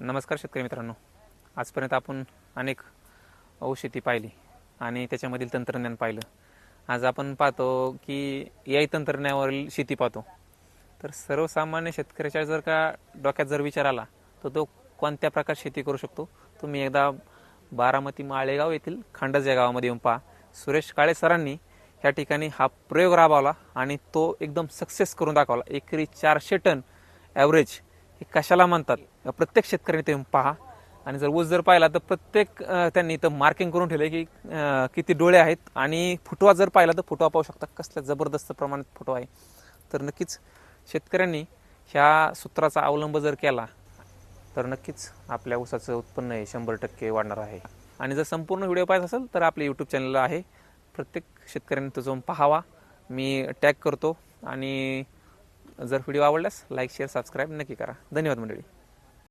नमस्कार शेतकरी मित्रांनो. आजपर्यंत आपण अनेक औषधी पाहिली आणि त्याच्यामधील तंत्रज्ञान पाहिलं. आज आपण पाहतो की याही तंत्रज्ञानावरील शेती पाहतो. तर सर्वसामान्य शेतकऱ्याच्या जर का डोक्यात जर विचार आला तर तो कोणत्या प्रकार शेती करू शकतो? तुम्ही एकदा बारामती माळेगाव येथील खांडज या गावामध्ये येऊन पहा. सुरेश काळे सरांनी या ठिकाणी हा प्रयोग राबवला आणि तो एकदम सक्सेस करून दाखवला. एकरी चारशे टन ॲव्हरेज कशाला म्हणतात? प्रत्येक शेतकऱ्याने ते पहा. आणि जर ऊस जर पाहिला तर प्रत्येक त्यांनी इथं मार्किंग करून ठेवलं की किती डोळे आहेत आणि फुटवा जर पाहिला तर फुटवा पाहू शकता कसल्या जबरदस्त प्रमाणात फुटवा आहे. तर नक्कीच शेतकऱ्यांनी ह्या सूत्राचा अवलंब जर केला तर नक्कीच आपल्या ऊसाचं उत्पन्न हे शंभर टक्के वाढणार आहे. आणि जर संपूर्ण व्हिडिओ पाहायचा असेल तर आपले यूट्यूब चॅनल आहे. प्रत्येक शेतकऱ्यांनी तो जाऊन पाहावा. मी टॅग करतो आणि जर व्हिडिओ आवडल्यास लाईक शेअर सबस्क्राईब नक्की करा. धन्यवाद मंडळी.